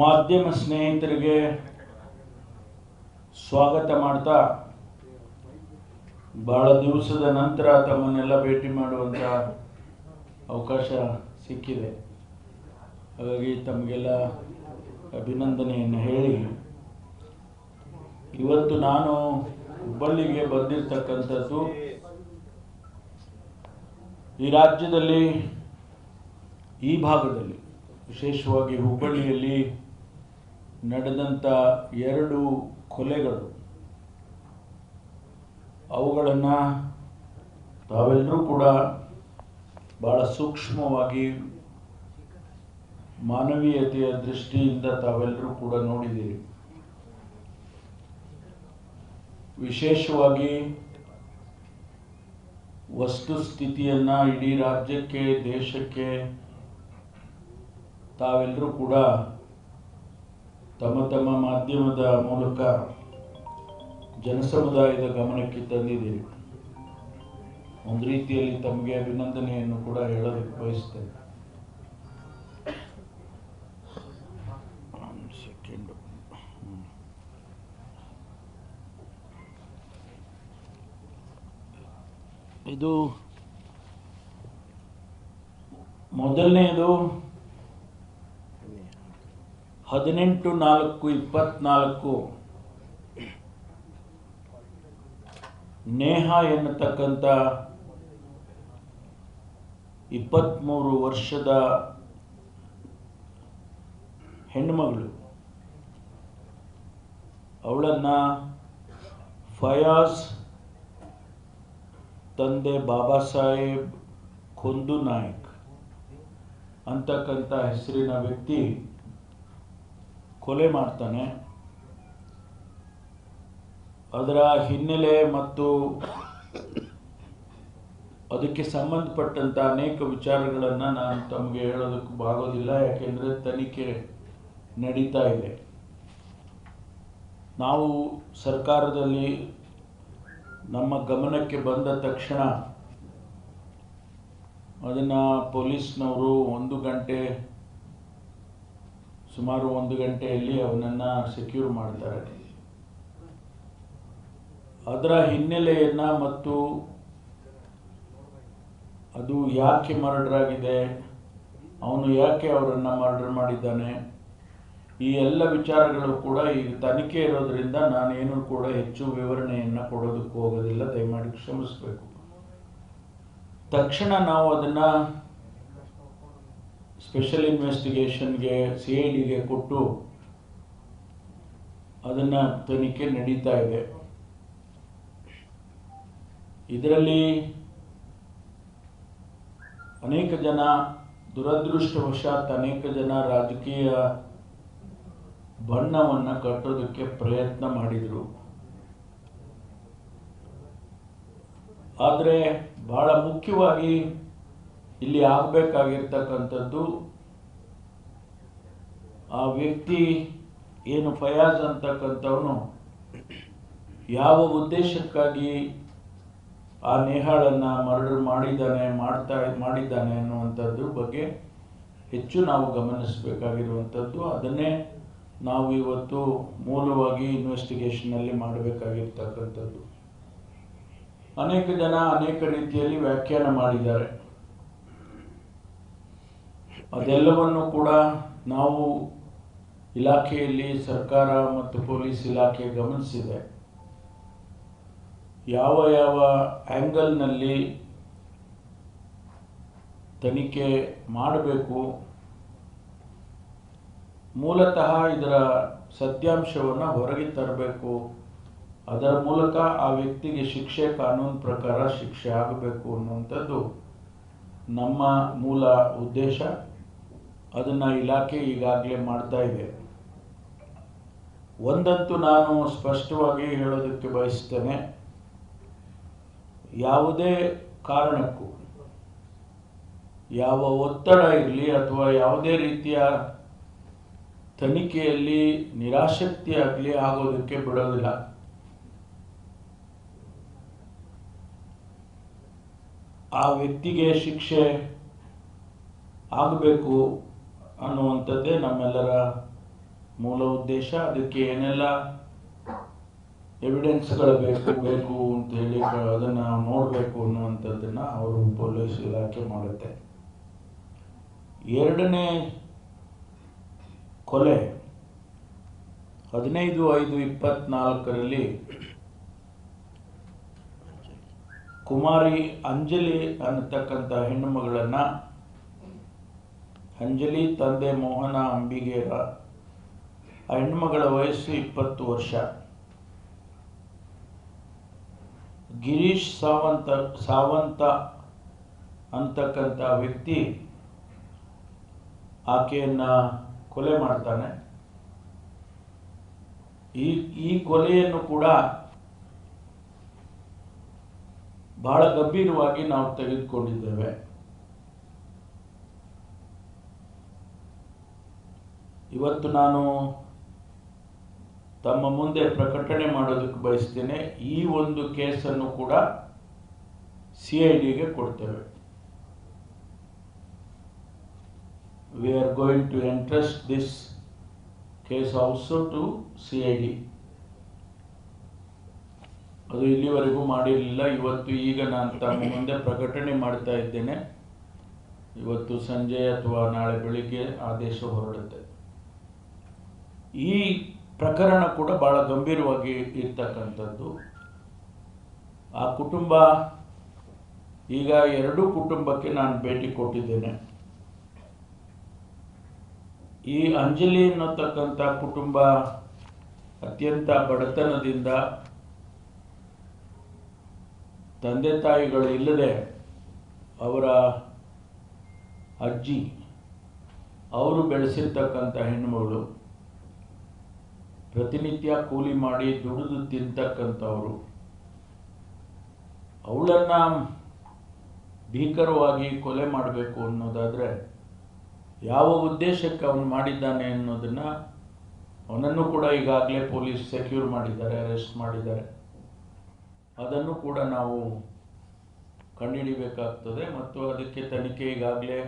ಮಾಧ್ಯಮ ಸ್ನೇಹಿತರಿಗೆ ಸ್ವಾಗತ ಮಾಡ್ತಾ ಬಹಳ ದಿವಸದ ನಂತರ ತಮ್ಮನ್ನೆಲ್ಲ ಭೇಟಿ ಮಾಡುವಂಥ ಅವಕಾಶ ಸಿಕ್ಕಿದೆ. ಹಾಗಾಗಿ ತಮಗೆಲ್ಲ ಅಭಿನಂದನೆಯನ್ನು ಹೇಳಿ, ಇವತ್ತು ನಾನು ಹುಬ್ಬಳ್ಳಿಗೆ ಬಂದಿರತಕ್ಕಂಥದ್ದು ಈ ರಾಜ್ಯದಲ್ಲಿ ಈ ಭಾಗದಲ್ಲಿ, ವಿಶೇಷವಾಗಿ ಹುಬ್ಬಳ್ಳಿಯಲ್ಲಿ ನಡೆದಂಥ ಎರಡು ಕೊಲೆಗಳು. ಅವುಗಳನ್ನು ತಾವೆಲ್ಲರೂ ಕೂಡ ಭಾಳ ಸೂಕ್ಷ್ಮವಾಗಿ ಮಾನವೀಯತೆಯ ದೃಷ್ಟಿಯಿಂದ ತಾವೆಲ್ಲರೂ ಕೂಡ ನೋಡಿದ್ದೀರಿ. ವಿಶೇಷವಾಗಿ ವಸ್ತುಸ್ಥಿತಿಯನ್ನು ಇಡೀ ರಾಜ್ಯಕ್ಕೆ, ದೇಶಕ್ಕೆ ತಾವೆಲ್ಲರೂ ಕೂಡ ತಮ್ಮ ತಮ್ಮ ಮಾಧ್ಯಮದ ಮೂಲಕ ಜನಸಮುದಾಯದ ಗಮನಕ್ಕೆ ತಂದಿದ್ದೀರಿ ಒಂದು ರೀತಿಯಲ್ಲಿ ತಮಗೆ ಅಭಿನಂದನೆಯನ್ನು ಕೂಡ ಹೇಳೋದಕ್ಕೆ ಬಯಸ್ತೇನೆ. ಇದು ಮೊದಲನೆಯದು ಹದಿನೆಂಟು ನಾಲ್ಕು ಇಪ್ಪತ್ನಾಲ್ಕು. ನೇಹ ಎನ್ನತಕ್ಕಂಥ ಇಪ್ಪತ್ತ್ಮೂರು ವರ್ಷದ ಹೆಣ್ಮಗಳು ಅವಳನ್ನು ಫಯಾಸ್ ತಂದೆ ಬಾಬಾ ಸಾಹೇಬ್ ಖುಂದು ನಾಯಕ್ ಅಂತಕ್ಕಂಥ ಹೆಸರಿನ ವ್ಯಕ್ತಿ ಕೊಲೆ ಮಾಡ್ತಾನೆ. ಅದರ ಹಿನ್ನೆಲೆ ಮತ್ತು ಅದಕ್ಕೆ ಸಂಬಂಧಪಟ್ಟಂಥ ಅನೇಕ ವಿಚಾರಗಳನ್ನು ನಾನು ತಮಗೆ ಹೇಳೋದಕ್ಕೆ ಆಗೋದಿಲ್ಲ ಯಾಕೆಂದರೆ ತನಿಖೆ ನಡೀತಾ ಇದೆ. ನಾವು ಸರ್ಕಾರದಲ್ಲಿ ನಮ್ಮ ಗಮನಕ್ಕೆ ಬಂದ ತಕ್ಷಣ ಅದನ್ನು ಪೊಲೀಸ್ನವರು ಒಂದು ಗಂಟೆ ಸುಮಾರು ಒಂದು ಗಂಟೆಯಲ್ಲಿ ಅವನನ್ನು ಸೆಕ್ಯೂರ್ ಮಾಡ್ತಾರೆ. ಅದರ ಹಿನ್ನೆಲೆಯನ್ನು ಮತ್ತು ಅದು ಯಾಕೆ ಮರ್ಡರ್ ಆಗಿದೆ ಅವನು ಯಾಕೆ ಅವರನ್ನು ಮರ್ಡರ್ ಮಾಡಿದ್ದಾನೆ, ಈ ಎಲ್ಲ ವಿಚಾರಗಳು ಕೂಡ ಈಗ ತನಿಖೆ ಇರೋದ್ರಿಂದ ನಾನೇನು ಕೂಡ ಹೆಚ್ಚು ವಿವರಣೆಯನ್ನು ಕೊಡೋದಕ್ಕೆ ಹೋಗೋದಿಲ್ಲ, ದಯಮಾಡಿ ಕ್ಷಮಿಸಬೇಕು. ತಕ್ಷಣ ನಾವು ಅದನ್ನು ಸ್ಪೆಷಲ್ ಇನ್ವೆಸ್ಟಿಗೇಷನ್ಗೆ ಸಿ ಐ ಡಿಗೆ ಕೊಟ್ಟು ಅದನ್ನು ತನಿಖೆ ನಡೀತಾ ಇದೆ. ಇದರಲ್ಲಿ ಅನೇಕ ಜನ ದುರದೃಷ್ಟವಶಾತ್ ಅನೇಕ ಜನ ರಾಜಕೀಯ ಬಣ್ಣವನ್ನು ಕಟ್ಟೋದಕ್ಕೆ ಪ್ರಯತ್ನ ಮಾಡಿದರು. ಆದರೆ ಬಹಳ ಮುಖ್ಯವಾಗಿ ಇಲ್ಲಿ ಆಗಬೇಕಾಗಿರ್ತಕ್ಕಂಥದ್ದು ಆ ವ್ಯಕ್ತಿ ಏನು ಫಯಾಜ್ ಅಂತಕ್ಕಂಥವನು ಯಾವ ಉದ್ದೇಶಕ್ಕಾಗಿ ಆ ನೇಹಾಳನ್ನು ಮರ್ಡರ್ ಮಾಡಿದ್ದಾನೆ, ಮಾಡ್ತಾ, ಮಾಡಿದ್ದಾನೆ ಅನ್ನುವಂಥದ್ದು ಬಗ್ಗೆ ಹೆಚ್ಚು ನಾವು ಗಮನಿಸಬೇಕಾಗಿರುವಂಥದ್ದು. ಅದನ್ನೇ ನಾವು ಇವತ್ತು ಮೂಲವಾಗಿ ಇನ್ವೆಸ್ಟಿಗೇಷನಲ್ಲಿ ಮಾಡಬೇಕಾಗಿರ್ತಕ್ಕಂಥದ್ದು. ಅನೇಕ ಜನ ಅನೇಕ ರೀತಿಯಲ್ಲಿ ವ್ಯಾಖ್ಯಾನ ಮಾಡಿದ್ದಾರೆ. ಅದೆಲ್ಲವನ್ನು ಕೂಡ ನಾವು ಇಲಾಖೆಯಲ್ಲಿ ಸರ್ಕಾರ ಮತ್ತು ಪೊಲೀಸ್ ಇಲಾಖೆ ಗಮನಿಸಿದೆ. ಯಾವ ಯಾವ ಆ್ಯಂಗಲ್ನಲ್ಲಿ ತನಿಖೆ ಮಾಡಬೇಕು, ಮೂಲತಃ ಇದರ ಸತ್ಯಾಂಶವನ್ನು ಹೊರಗೆ ತರಬೇಕು, ಅದರ ಮೂಲಕ ಆ ವ್ಯಕ್ತಿಗೆ ಶಿಕ್ಷೆ ಕಾನೂನು ಪ್ರಕಾರ ಶಿಕ್ಷೆ ಆಗಬೇಕು ಅನ್ನುವಂಥದ್ದು ನಮ್ಮ ಮೂಲ ಉದ್ದೇಶ. ಅದನ್ನು ಇಲಾಖೆ ಈಗಾಗಲೇ ಮಾಡ್ತಾ ಇದೆ. ಒಂದಂತೂ ನಾನು ಸ್ಪಷ್ಟವಾಗಿ ಹೇಳೋದಕ್ಕೆ ಬಯಸ್ತೇನೆ, ಯಾವುದೇ ಕಾರಣಕ್ಕೂ, ಯಾವ ಒತ್ತಡ ಇರಲಿ ಅಥವಾ ಯಾವುದೇ ರೀತಿಯ ತನಿಖೆಯಲ್ಲಿ ನಿರಾಸಕ್ತಿ ಆಗಲಿ ಆಗೋದಕ್ಕೆ ಬಿಡೋದಿಲ್ಲ. ಆ ವ್ಯಕ್ತಿಗೆ ಶಿಕ್ಷೆ ಆಗಬೇಕು ಅನ್ನುವಂಥದ್ದೇ ನಮ್ಮೆಲ್ಲರ ಮೂಲ ಉದ್ದೇಶ. ಅದಕ್ಕೆ ಏನೆಲ್ಲ ಎವಿಡೆನ್ಸ್ಗಳು ಬೇಕು ಬೇಕು ಅಂತ ಹೇಳಿ ಅದನ್ನು ನೋಡಬೇಕು ಅನ್ನುವಂಥದ್ದನ್ನು ಅವರು ಪೊಲೀಸ್ ಇಲಾಖೆ ಮಾಡುತ್ತೆ. ಎರಡನೇ ಕೊಲೆ, ಹದಿನೈದು ಐದು ಇಪ್ಪತ್ನಾಲ್ಕರಲ್ಲಿ ಕುಮಾರಿ ಅಂಜಲಿ ಅನ್ನತಕ್ಕಂಥ ಹೆಣ್ಣು ಮಗಳನ್ನ ಅಂಜಲಿ ತಂದೆ ಮೋಹನ ಅಂಬಿಗೇರ ಆ ಹೆಣ್ಣುಮಗಳ ವಯಸ್ಸು ಇಪ್ಪತ್ತು ವರ್ಷ. ಗಿರೀಶ್ ಸಾವಂತ ಸಾವಂತ ಅಂತಕ್ಕಂಥ ವ್ಯಕ್ತಿ ಆಕೆಯನ್ನು ಕೊಲೆ ಮಾಡ್ತಾನೆ. ಈ ಈ ಕೊಲೆಯನ್ನು ಕೂಡ ಬಹಳ ಗಂಭೀರವಾಗಿ ನಾವು ತೆಗೆದುಕೊಂಡಿದ್ದೇವೆ. ಇವತ್ತು ನಾನು ತಮ್ಮ ಮುಂದೆ ಪ್ರಕಟಣೆ ಮಾಡೋದಕ್ಕೆ ಬಯಸ್ತೇನೆ. ಈ ಒಂದು ಕೇಸನ್ನು ಕೂಡ ಸಿ ಐ ಡಿಗೆ ಕೊಡ್ತೇವೆ. We are going to entrust this case also to C I D. ಅದು ಇಲ್ಲಿವರೆಗೂ ಮಾಡಿರಲಿಲ್ಲ. ಇವತ್ತು ಈಗ ನಾನು ತಮ್ಮ ಮುಂದೆ ಪ್ರಕಟಣೆ ಮಾಡ್ತಾ ಇದ್ದೇನೆ. ಇವತ್ತು ಸಂಜೆ ಅಥವಾ ನಾಳೆ ಬೆಳಿಗ್ಗೆ ಆದೇಶ ಹೊರಡುತ್ತೆ. ಈ ಪ್ರಕರಣ ಕೂಡ ಬಹಳ ಗಂಭೀರವಾಗಿ ಇರ್ತಕ್ಕಂಥದ್ದು. ಆ ಕುಟುಂಬ, ಈಗ ಎರಡೂ ಕುಟುಂಬಕ್ಕೆ ನಾನು ಭೇಟಿ ಕೊಟ್ಟಿದ್ದೇನೆ. ಈ ಅಂಜಲಿ ಅನ್ನತಕ್ಕಂಥ ಕುಟುಂಬ ಅತ್ಯಂತ ಬಡತನದಿಂದ ತಂದೆ ತಾಯಿಗಳು ಇಲ್ಲದೆ ಅವರ ಅಜ್ಜಿ, ಅವರು ಬೆಳೆಸಿರ್ತಕ್ಕಂಥ ಹೆಣ್ಣುಮಗಳು ಪ್ರತಿನಿತ್ಯ ಕೂಲಿ ಮಾಡಿ ದುಡಿದು ತಿಂತಕ್ಕಂಥವರು. ಅವಳನ್ನು ಭೀಕರವಾಗಿ ಕೊಲೆ ಮಾಡಬೇಕು ಅನ್ನೋದಾದರೆ ಯಾವ ಉದ್ದೇಶಕ್ಕೆ ಅವನು ಮಾಡಿದ್ದಾನೆ ಅನ್ನೋದನ್ನು ಅವನನ್ನು ಕೂಡ ಈಗಾಗಲೇ ಪೊಲೀಸ್ ಸೆಕ್ಯೂರ್ ಮಾಡಿದ್ದಾರೆ, ಅರೆಸ್ಟ್ ಮಾಡಿದ್ದಾರೆ. ಅದನ್ನು ಕೂಡ ನಾವು ಕಂಡುಹಿಡಿಬೇಕಾಗ್ತದೆ ಮತ್ತು ಅದಕ್ಕೆ ತನಿಖೆ ಈಗಾಗಲೇ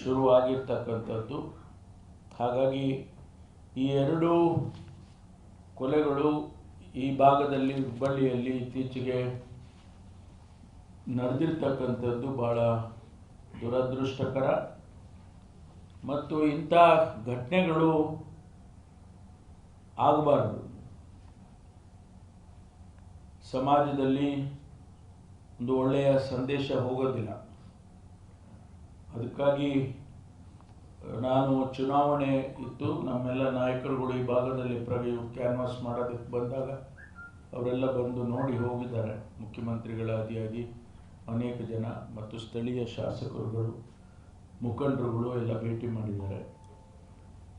ಶುರುವಾಗಿರ್ತಕ್ಕಂಥದ್ದು. ಹಾಗಾಗಿ ಈ ಎರಡೂ ಕೊಲೆಗಳು ಈ ಭಾಗದಲ್ಲಿ ಹುಬ್ಬಳ್ಳಿಯಲ್ಲಿ ಇತ್ತೀಚೆಗೆ ನಡೆದಿರ್ತಕ್ಕಂಥದ್ದು ಭಾಳ ದುರದೃಷ್ಟಕರ. ಮತ್ತು ಇಂಥ ಘಟನೆಗಳು ಆಗಬಾರ್ದು. ಸಮಾಜದಲ್ಲಿ ಒಂದು ಒಳ್ಳೆಯ ಸಂದೇಶ ಹೋಗೋದಿಲ್ಲ. ಅದಕ್ಕಾಗಿ ನಾನು ಚುನಾವಣೆ ಇತ್ತು ನಮ್ಮೆಲ್ಲ ನಾಯಕರುಗಳು ಈ ಭಾಗದಲ್ಲಿ ಪ್ರವಿ ಕ್ಯಾನ್ವಾಸ್ ಮಾಡೋದಕ್ಕೆ ಬಂದಾಗ ಅವರೆಲ್ಲ ಬಂದು ನೋಡಿ ಹೋಗಿದ್ದಾರೆ. ಮುಖ್ಯಮಂತ್ರಿಗಳಾದಿಯಾಗಿ ಅನೇಕ ಜನ ಮತ್ತು ಸ್ಥಳೀಯ ಶಾಸಕರುಗಳು, ಮುಖಂಡರುಗಳು ಎಲ್ಲ ಭೇಟಿ ಮಾಡಿದ್ದಾರೆ.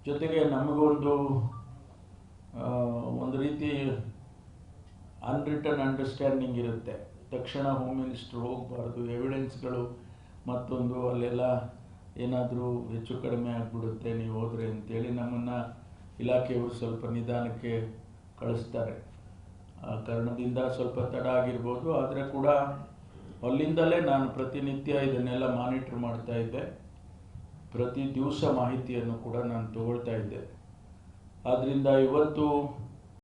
ಜೊತೆಗೆ ನಮಗೊಂದು ಒಂದು ರೀತಿ ಅನ್ರಿಟನ್ ಅಂಡರ್ಸ್ಟ್ಯಾಂಡಿಂಗ್ ಇರುತ್ತೆ. ತಕ್ಷಣ ಹೋಮ್ ಮಿನಿಸ್ಟರ್ ಹೋಗಬಾರ್ದು ಎವಿಡೆನ್ಸ್ಗಳು ಮತ್ತೊಂದು ಅಲ್ಲೆಲ್ಲ ಏನಾದರೂ ಹೆಚ್ಚು ಕಡಿಮೆ ಆಗಿಬಿಡುತ್ತೆ, ನೀವು ಹೋದರೆ ಅಂತೇಳಿ ನಮ್ಮನ್ನು ಇಲಾಖೆಯವರು ಸ್ವಲ್ಪ ನಿಧಾನಕ್ಕೆ ಕಳಿಸ್ತಾರೆ. ಆ ಕಾರಣದಿಂದ ಸ್ವಲ್ಪ ತಡ ಆಗಿರ್ಬೋದು, ಆದರೆ ಕೂಡ ಅಲ್ಲಿಂದಲೇ ನಾನು ಪ್ರತಿನಿತ್ಯ ಇದನ್ನೆಲ್ಲ ಮಾನಿಟ್ರ್ ಮಾಡ್ತಾ ಇದ್ದೆ. ಪ್ರತಿ ದಿವಸ ಮಾಹಿತಿಯನ್ನು ಕೂಡ ನಾನು ತಗೊಳ್ತಾ ಇದ್ದೆ. ಆದ್ದರಿಂದ ಇವತ್ತು